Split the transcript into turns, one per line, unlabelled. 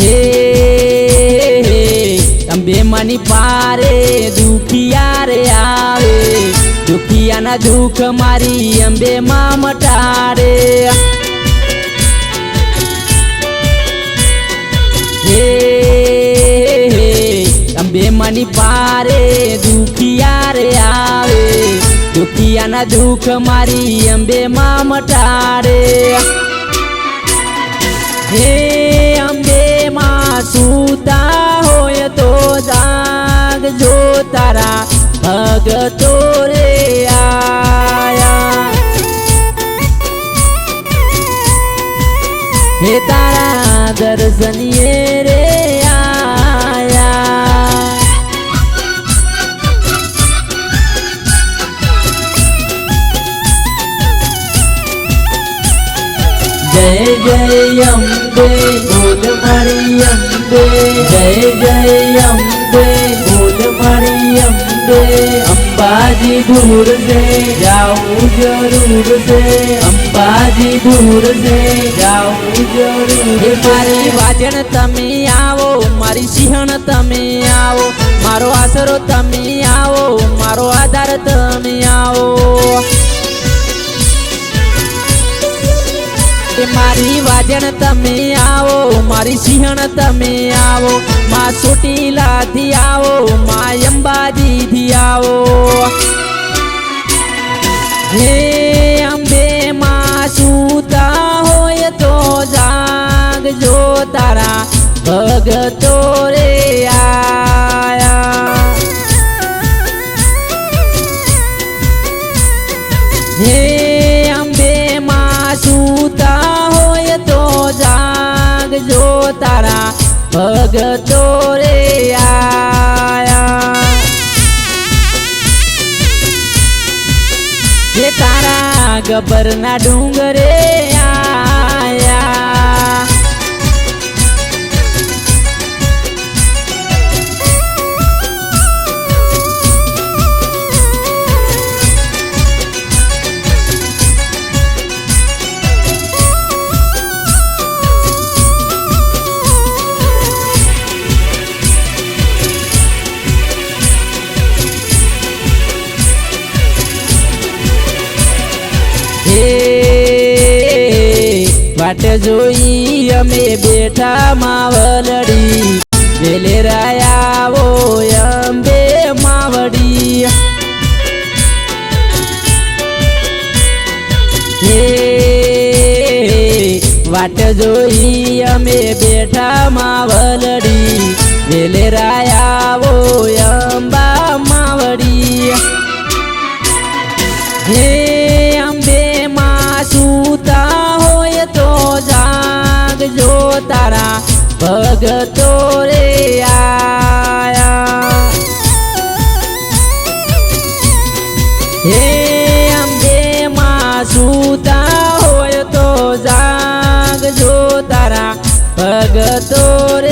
હે અંબે મની પારે દુખિયા રે આવે. દુખિયાના દુઃખ મારી અંબે માં મટારે હે અંબે મની પારે દુખિયા રે આવે. દુખિયાના દુઃખ મારી અંબે માં મટારે હે ભગતો રે આયા હે તારા દર્શનીએ રે આયા જય જય અંબે બોલ મારી અંબે જય જય અંબે અંબાજી દૂર છે જાવું જરૂર છે અંબાજી દૂર છે જાવું જરૂર છે મારી વાજણ તમે આવો મારી સિંહણ તમે આવો મારો આશરો તમે આવો મારો આધાર તમે આવો કે મારી વાજણ તમે આવો મારી સિંહણ તમે આવો માં ચોટીલાથી આવો માં અંબાજીથી ભગતો રે આયા. હે અંબે, માં સૂતા હોય તો જાગજો તારા. ભગતો રે આયા. હે તારા ગબરના ડુંગરે આયા. વાટ જોઈ અમે બેઠા માવલડી વેલે રાયાવો અંબે માવડી વાટ જોઈ અમે બેઠા માવલડી ભગતો રે આયા. હે અંબે માં સૂતા હોય તો જાગજો તારા ભગતો રે